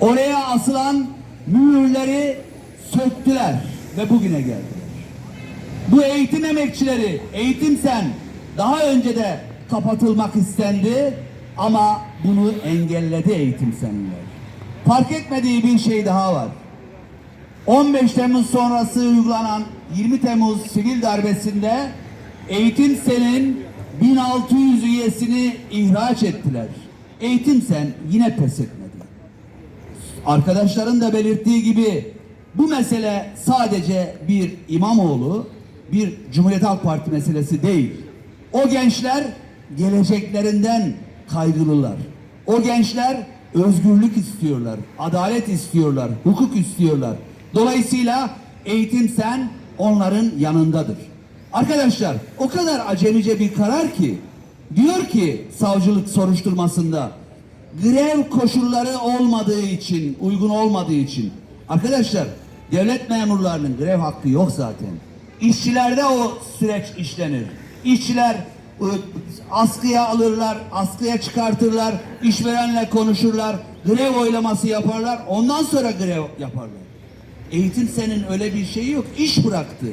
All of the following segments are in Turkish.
Oraya asılan mühürleri söktüler ve bugüne geldiler. Bu eğitim emekçileri, eğitim sen daha önce de kapatılmak istendi ama bunu engelledi eğitim senler. Fark etmediği bir şey daha var. 15 Temmuz sonrası uygulanan 20 Temmuz sivil darbesinde Eğitim Sen'in 1600 üyesini ihraç ettiler. Eğitim Sen yine pes etmedi. Arkadaşların da belirttiği gibi bu mesele sadece bir İmamoğlu, bir Cumhuriyet Halk Parti meselesi değil. O gençler geleceklerinden kaygılılar. O gençler özgürlük istiyorlar, adalet istiyorlar, hukuk istiyorlar. Dolayısıyla eğitim sen onların yanındadır. Arkadaşlar o kadar acemice bir karar ki diyor ki savcılık soruşturmasında grev koşulları olmadığı için, uygun olmadığı için. Arkadaşlar devlet memurlarının grev hakkı yok zaten. İşçilerde o süreç işlenir. İşçiler ı, askıya alırlar, askıya çıkartırlar, işverenle konuşurlar, grev oylaması yaparlar, ondan sonra grev yaparlar. Eğitim senin öyle bir şeyi yok. İş bıraktı.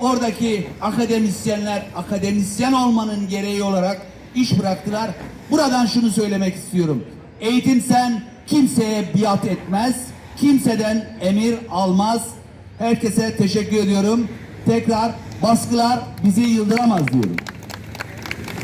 Oradaki akademisyenler akademisyen olmanın gereği olarak iş bıraktılar. Buradan şunu söylemek istiyorum. Eğitim sen kimseye biat etmez. Kimseden emir almaz. Herkese teşekkür ediyorum. Tekrar baskılar bizi yıldıramaz diyorum.